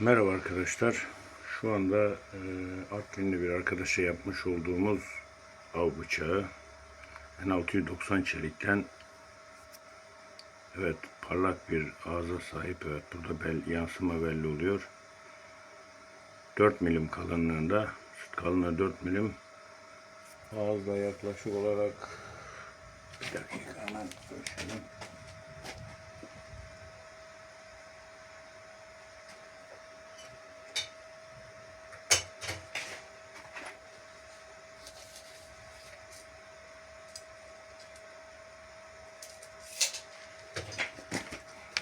Merhaba arkadaşlar. Şu anda e, Artvinli bir arkadaşa yapmış olduğumuz av bıçağı N690 çelikten evet parlak bir ağza sahip. Evet burada bel, yansıma belli oluyor. 4 milim kalınlığında süt kalınlığı 4 milim ağızda yaklaşık olarak bir dakika hemen ölçelim.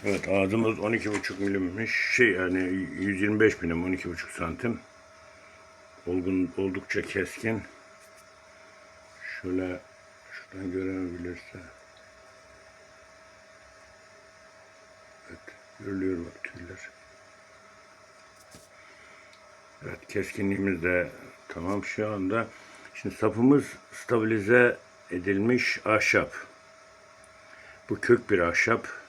Evet ağzımız 12,5 milimmiş. Şey yani 125 milim 12,5 santim. Olgun, oldukça keskin. Şöyle şuradan görebilirse. Evet görülüyor bak tüyler. Evet keskinliğimiz de tamam şu anda. Şimdi sapımız stabilize edilmiş ahşap. Bu kök bir ahşap.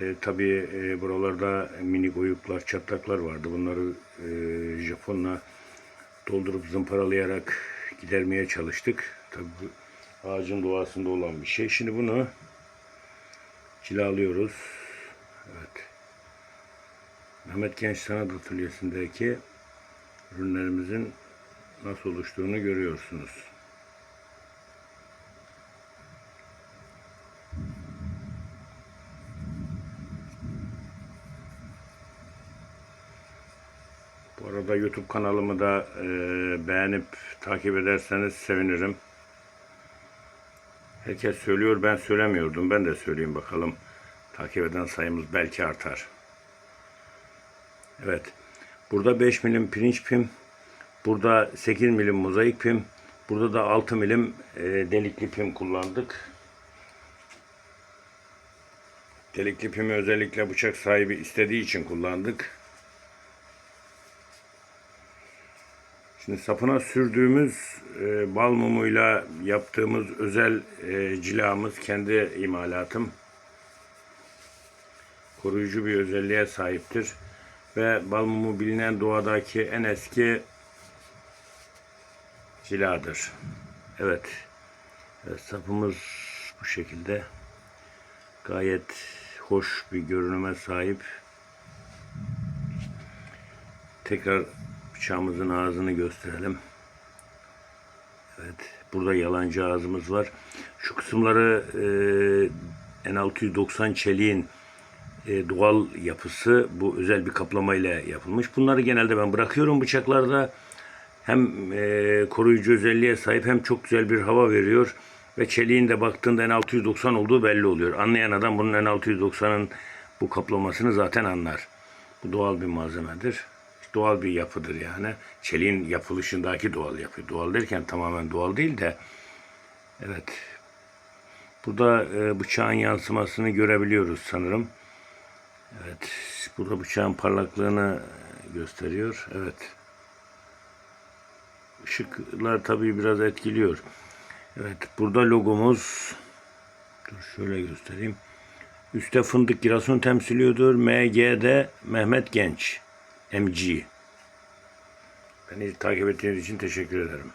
E, tabii e, buralarda minik oyuklar, çatlaklar vardı. Bunları e, Japonla doldurup zımparalayarak gidermeye çalıştık. Tabii ağacın doğasında olan bir şey. Şimdi bunu cilalıyoruz. Evet. Mehmet Genç Sanat Atölyesi'ndeki ürünlerimizin nasıl oluştuğunu görüyorsunuz. Arada YouTube kanalımı da e, beğenip takip ederseniz sevinirim. Herkes söylüyor ben söylemiyordum. Ben de söyleyeyim bakalım. Takip eden sayımız belki artar. Evet. Burada 5 milim pirinç pim. Burada 8 milim mozaik pim. Burada da 6 milim e, delikli pim kullandık. Delikli pimi özellikle bıçak sahibi istediği için kullandık. Şimdi sapına sürdüğümüz e, bal mumuyla yaptığımız özel e, cilamız kendi imalatım. Koruyucu bir özelliğe sahiptir. Ve bal mumu bilinen doğadaki en eski ciladır. Evet. evet sapımız bu şekilde. Gayet hoş bir görünüme sahip. Tekrar bıçağımızın ağzını gösterelim. Evet. Burada yalancı ağzımız var. Şu kısımları e, N690 çeliğin e, doğal yapısı bu özel bir kaplamayla yapılmış. Bunları genelde ben bırakıyorum bıçaklarda. Hem e, koruyucu özelliğe sahip hem çok güzel bir hava veriyor. Ve çeliğin de baktığında N690 olduğu belli oluyor. Anlayan adam bunun N690'ın bu kaplamasını zaten anlar. Bu doğal bir malzemedir doğal bir yapıdır yani. Çeliğin yapılışındaki doğal yapı. Doğal derken tamamen doğal değil de evet. Burada e, bıçağın yansımasını görebiliyoruz sanırım. Evet. Burada bıçağın parlaklığını gösteriyor. Evet. Işıklar tabii biraz etkiliyor. Evet. Burada logomuz dur şöyle göstereyim. Üste fındık Giresun temsiliyordur. MG'de Mehmet Genç. MG. Beni takip ettiğiniz için teşekkür ederim.